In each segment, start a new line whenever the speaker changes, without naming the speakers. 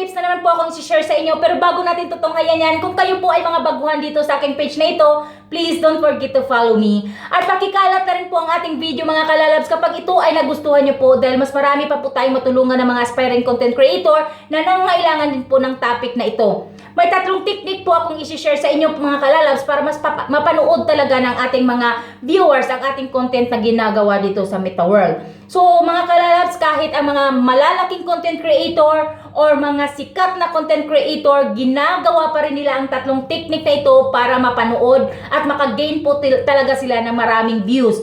tips na naman po akong share sa inyo. Pero bago natin tutunghayan yan, kung kayo po ay mga baguhan dito sa aking page na ito, please don't forget to follow me. At pakikalat na rin po ang ating video mga kalalabs kapag ito ay nagustuhan nyo po dahil mas marami pa po tayong matulungan ng mga aspiring content creator na nangailangan din po ng topic na ito. May tatlong technique po akong isi-share sa inyo mga kalalabs para mas mapanood talaga ng ating mga viewers ang ating content na ginagawa dito sa Meta World. So mga kalalabs, kahit ang mga malalaking content creator or mga sikat na content creator, ginagawa pa rin nila ang tatlong technique na ito para mapanood at makagain po talaga sila ng maraming views.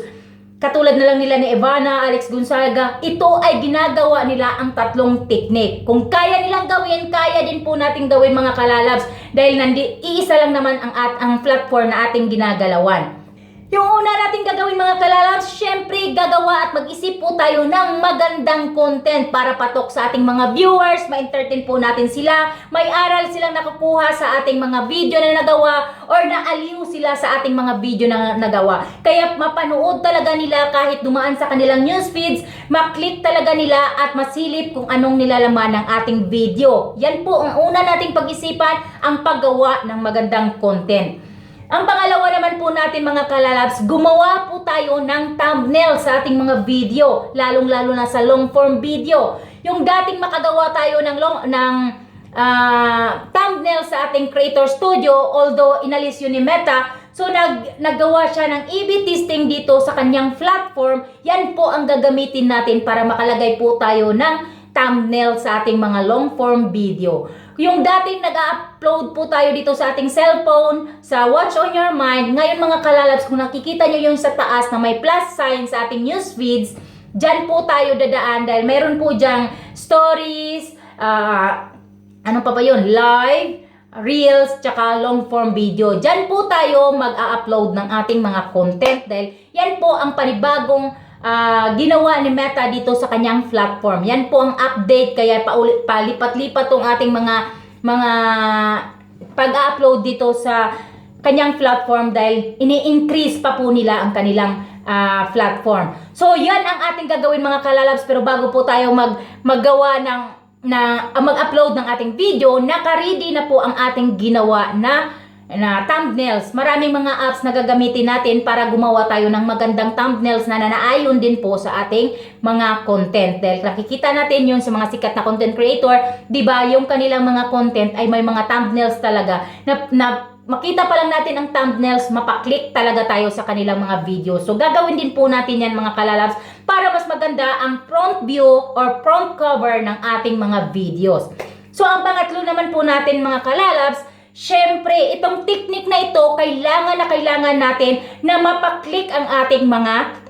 Katulad na lang nila ni Ivana, Alex Gonzaga, ito ay ginagawa nila ang tatlong technique. Kung kaya nilang gawin, kaya din po nating gawin mga kalalabs dahil nandi iisa lang naman ang at ang platform na ating ginagalawan. Yung una nating gagawin mga kalalabs, syempre gagawa at mag-isip po tayo ng magandang content para patok sa ating mga viewers, ma-entertain po natin sila, may aral silang nakukuha sa ating mga video na nagawa or naaliw sila sa ating mga video na nagawa. Kaya mapanood talaga nila kahit dumaan sa kanilang news feeds, maklik talaga nila at masilip kung anong nilalaman ng ating video. Yan po ang una nating pag-isipan, ang paggawa ng magandang content. Ang pangalawa naman po natin mga kalalabs, gumawa po tayo ng thumbnail sa ating mga video, lalong-lalo na sa long form video. Yung dating makagawa tayo ng long ng ah, thumbnail sa ating Creator Studio, although inalis yun ni Meta, so nag naggawa siya ng A/B testing dito sa kanyang platform. Yan po ang gagamitin natin para makalagay po tayo ng thumbnail sa ating mga long form video. Yung dating nag-upload po tayo dito sa ating cellphone, sa Watch on Your Mind, ngayon mga kalalabs, kung nakikita nyo yung sa taas na may plus sign sa ating news feeds, dyan po tayo dadaan dahil meron po dyang stories, ah, ano pa ba yun, live, reels, tsaka long form video. Dyan po tayo mag-a-upload ng ating mga content dahil yan po ang panibagong ah, ginawa ni Meta dito sa kanyang platform. Yan po ang update kaya paulit palipat-lipat tong ating mga mga pag-upload dito sa kanyang platform dahil ini-increase pa po nila ang kanilang ah, platform. So, yan ang ating gagawin mga kalalabs pero bago po tayo mag maggawa ng na ah, mag-upload ng ating video, naka-ready na po ang ating ginawa na na thumbnails. Maraming mga apps na gagamitin natin para gumawa tayo ng magandang thumbnails na nanaayon din po sa ating mga content. Dahil nakikita natin yun sa mga sikat na content creator, 'di ba? Yung kanilang mga content ay may mga thumbnails talaga na, na makita pa lang natin ang thumbnails, mapaklik talaga tayo sa kanilang mga video. So gagawin din po natin yan mga kalalabs para mas maganda ang front view or front cover ng ating mga videos. So ang pangatlo naman po natin mga kalalabs, syempre itong technique na ito kailangan na kailangan natin na mapaklik ang ating mga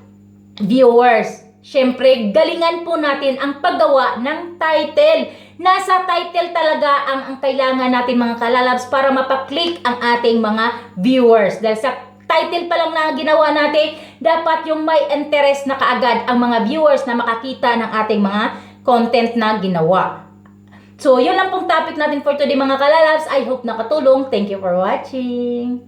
viewers. Syempre, galingan po natin ang paggawa ng title. Nasa title talaga ang, ang kailangan natin mga kalalabs para mapaklik ang ating mga viewers. Dahil sa title pa lang na ginawa natin, dapat yung may interest na kaagad ang mga viewers na makakita ng ating mga content na ginawa. So, yun lang pong topic natin for today mga kalalabs. I hope nakatulong. Thank you for watching.